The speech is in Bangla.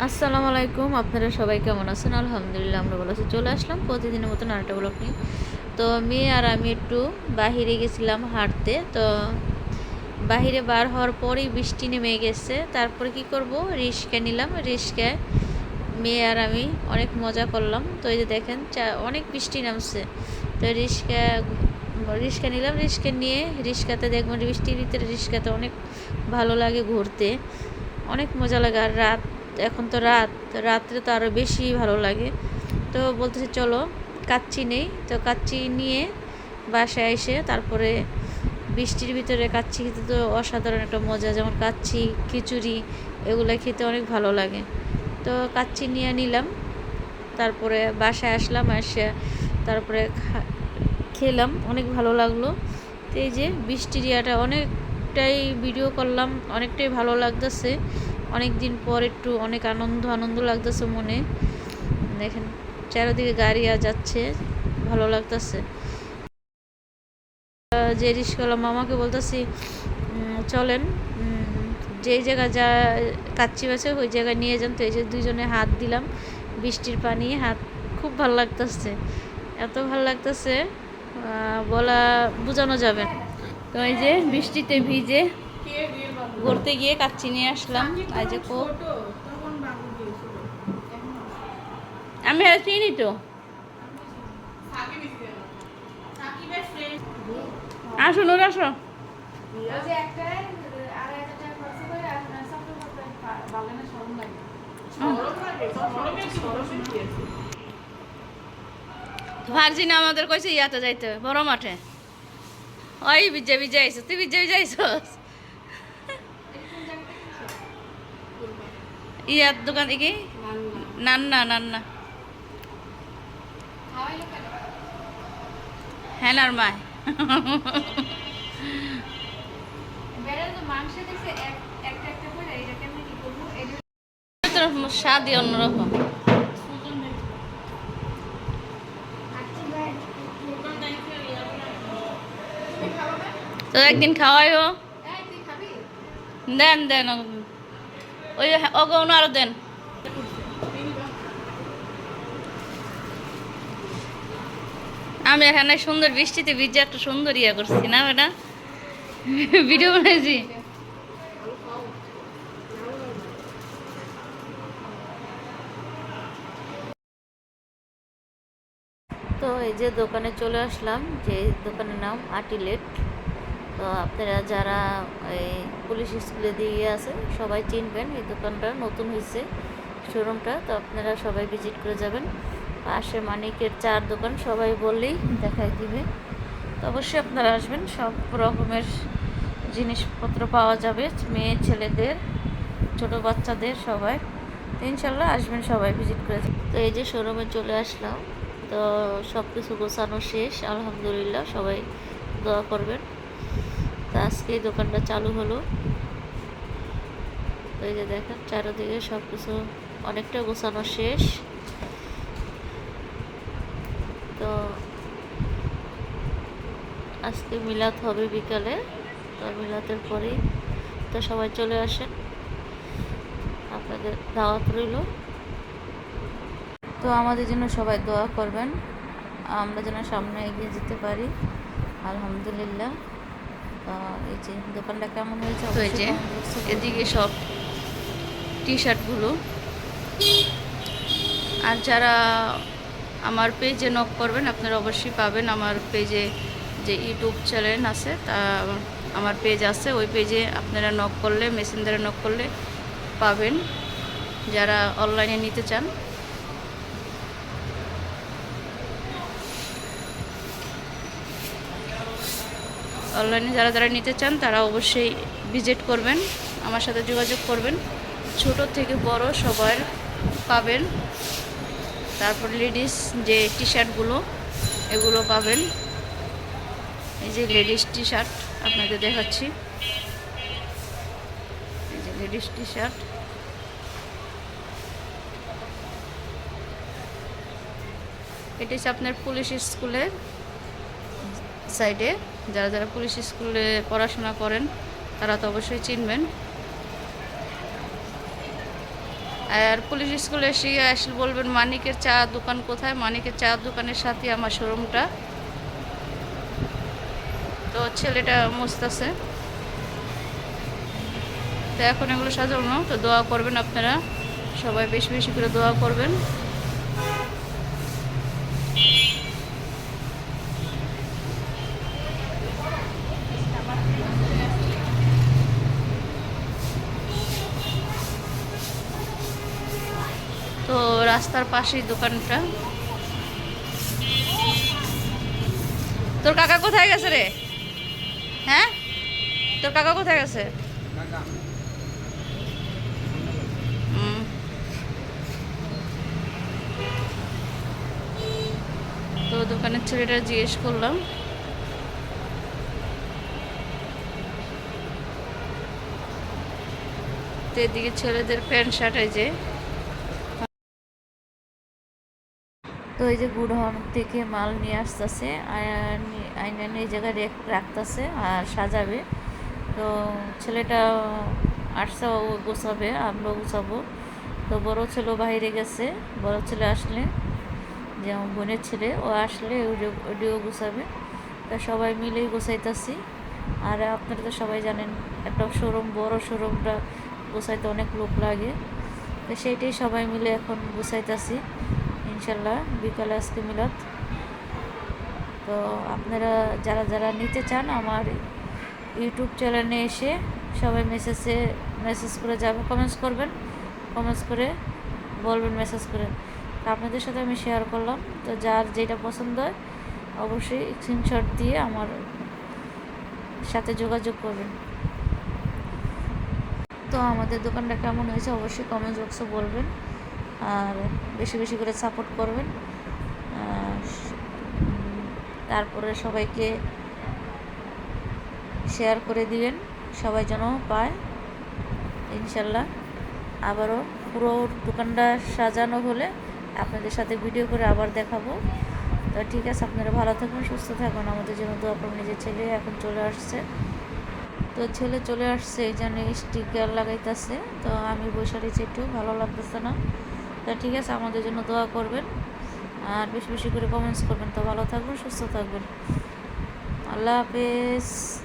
আসসালামু আলাইকুম, আপনারা সবাই কেমন আছেন? আলহামদুলিল্লাহ, আমরা ভালো আছি। চলে আসলাম প্রতিদিনের মতন আরেকটা ব্লগ নিয়ে। তো মেয়ে আর আমি একটু বাহিরে গেছিলাম হাঁটতে। তো বাহিরে বার হওয়ার পরেই বৃষ্টি নেমে গেছে। তারপরে কি করব? রিস্কা নিলাম। রিস্কায় মেয়ে আর আমি অনেক মজা করলাম। তো এই যে দেখেন, চা- অনেক বৃষ্টি নামছে। তো রিস্কা রিস্কা নিলাম, রিস্কা নিয়ে রিস্কাতে দেখবেন বৃষ্টির ভিতরে রিস্কাতে অনেক ভালো লাগে ঘুরতে। অনেক মজা লাগে। আর রাত এখন তো রাত, রাত্রে তো আরও বেশি ভালো লাগে। তো বলতেছে, চলো, কাচ্চি নেই। তো কাচ্চি নিয়ে বাসায় এসে তারপরে বৃষ্টির ভিতরে কাচ্চি খেতে তো অসাধারণ একটা মজা, যেমন কাচ্চি, খিচুড়ি, এগুলো খেতে অনেক ভালো লাগে। তো কাচ্চি নিয়ে নিলাম, তারপরে বাসায় আসলাম, এসে তারপরে খেলাম, অনেক ভালো লাগল। তো এই যে বৃষ্টির ইয়াটা অনেকটাই ভিডিও করলাম, অনেকটাই ভালো লাগতেছে। অনেক দিন পর একটু অনেক আনন্দ আনন্দ লাগতেছে মনে। দেখেন, চারিদিকে গাড়ি আর যাচ্ছে, ভালো লাগতেছে। যে রিস্কওয়ালা মামাকে বলতেছি চলেন যেই জায়গায় যা কাচ্চি আছে ওই জায়গায় নিয়ে যান। তো এই যে দুইজনে হাত দিলাম, বৃষ্টির পানি, হাত খুব ভালো লাগতেছে, এত ভালো লাগতেছে বলা বোঝানো যাবে। তো এই যে বৃষ্টিতে ভিজে ঘুরতে গিয়ে কাচ্চি নিয়ে আসলাম। আজ আমি আর চিনি তো। আসুন ওর আসো। ভার্জিনা আমাদের কইছে ইয়াতে যাইতে বড় মাঠে। ওই বিজে বিজে আইছো তুই বিজে বিজে আইছস ইয়ার দোকান থেকে নান্না নান্না। হ্যাঁ আর মায় তোর স্বাদই অন্যরকম। তো একদিন খাওয়াইও দেন দেন। ওই অগৌন আরও দেন। আমি এখানে সুন্দর বৃষ্টিতে ভিজে একটা সুন্দর ইয়ে করছি, না এটা ভিডিও বানাইছি। তো এই যে দোকানে চলে আসলাম, যে দোকানের নাম আটিলেট। তো আপনারা যারা এই পুলিশ স্কুলে দিয়ে আছে সবাই চিনবেন এই দোকানটা নতুন হয়েছে, শোরুমটা, তো আপনারা সবাই ভিজিট করে যাবেন। পাশে মানিকের চার দোকান, সবাই বললেই দেখাই দিবে। তো অবশ্যই আপনারা আসবেন, সব রকমের জিনিসপত্র পাওয়া যাবে, মেয়ে ছেলেদের, ছোট বাচ্চাদের সবাই। ইনশাল্লাহ আসবেন সবাই ভিজিট করে। তো এই যে শোরুমে চলে আসলাম, তো সব কিছু গোছানো শেষ, আলহামদুলিল্লাহ সবাই দোয়া করবেন। তো আজকে দোকানটা চালু হলো। এই যে দেখেন, চারিদিকে সব কিছু অনেকটা গোছানো শেষ। তো আজকে মিলাদ হবে বিকালে, তো মিলাদের পরেই তো সবাই চলে আসেন। আপনাদের দাওয়াত রইল। তো আমাদের জন্য সবাই দোয়া করবেন। আমরা যেন সামনে এগিয়ে যেতে পারি। আলহামদুলিল্লাহ। এই যে দোকানটা কেমন হয়েছে তো এই যে এদিকে সব টি শার্টগুলো আর যারা আমার পেজে নক করবেন আপনারা অবশ্যই পাবেন। আমার পেজে যে ইউটিউব চ্যানেল আছে তা আমার পেজ আছে। ওই পেজে আপনারা নক করলে মেসেঞ্জারে নক করলে পাবেন। যারা অনলাইনে নিতে চান অনলাইনে যারা যারা নিতে চান, তারা অবশ্যই ভিজিট করবেন, আমার সাথে যোগাযোগ করবেন। ছোট থেকে বড় সবার পাবেন। তারপর লেডিস যে টি শার্টগুলো এগুলো পাবেন। এই যে লেডিস টি শার্ট আপনাদের দেখাচ্ছি। এই যে লেডিস টি শার্ট এটা আপনার পুলিশ স্কুলের সাইডে যারা যারা পুলিশ স্কুলে পড়াশোনা করেন, তারা তো অবশ্যই চিনবেন। আর পুলিশ স্কুলে এসে আসলে বলবেন, মানিকের চা দোকান কোথায়? মানিকের চা দোকানের সাথে আমার শোরুমটা। তো ছেলেটা মুছতেছে। তো এখন এগুলো সাজানো, তো দোয়া করবেন আপনারা। সবাই বেশি বেশি করে দোয়া করবেন তো রাস্তার পাশেই দোকানটা। তোর কাকা কোথায় গেছে রে? হ্যাঁ? তোর কাকা কোথায় গেছে? তো দোকানের ছেলেটা জিজ্ঞেস করলাম। তো এদিকে ছেলেদের প্যান্ট শার্ট যে। তো এই যে গুড়হন থেকে মাল নিয়ে আসতেছে আইনা এই জায়গায় রেখ রাখতেছে আর সাজাবে। তো ছেলেটা আসছে, ও গোছাবে আমরা গুছাবো। তো বড়ো ছেলে বাইরে গেছে, বড় ছেলে আসলে, যে আমার বোনের ছেলে, ও আসলে ওডিও গুছাবে। তা সবাই মিলেই গোছাইতাছি। আর আপনারা তো সবাই জানেন, একটা শোরুম, বড় শোরুমটা গোছাইতে অনেক লোক লাগে। তো সেইটাই সবাই মিলে এখন গুছাইতাছি। ইনশাল্লাহ বিকালে আজকে মিলাদ। তো আপনারা যারা যারা নিতে চান আমার ইউটিউব চ্যানেলে এসে সবাই মেসেজে মেসেজ করে যাবে কমেন্টস করবেন। কমেন্টস করে বলবেন মেসেজ করে। আপনাদের সাথে আমি শেয়ার করলাম। তো যার যেটা পছন্দ হয় অবশ্যই স্ক্রিনশট দিয়ে আমার সাথে যোগাযোগ করবেন। তো আমাদের দোকানটা কেমন হয়েছে অবশ্যই কমেন্ট বক্সে বলবেন। আর বেশি বেশি করে সাপোর্ট করবেন। তারপরে সবাইকে শেয়ার করে দিবেন, সবাই যেন পায়। ইনশাল্লাহ আবারও পুরো দোকানটা সাজানো হলে আপনাদের সাথে ভিডিও করে আবার দেখাবো। তো ঠিক আছে, আপনারা ভালো থাকুন, সুস্থ থাকুন। আমাদের জন্য দোয়া করুন নিজের ছেলে এখন চলে আসছে। তো ছেলে চলে আসছে, এই জন্য স্টিকার লাগাইতেছে। তো আমি বসে রয়েছি একটু, ভালো লাগতেছে না। তো ঠিক আছে? আমাদের জন্য দোয়া করবেন। আর বেশি বেশি করে কমেন্টস করবেন। তো ভালো থাকবেন, সুস্থ থাকবেন। আল্লাহ হাফেজ।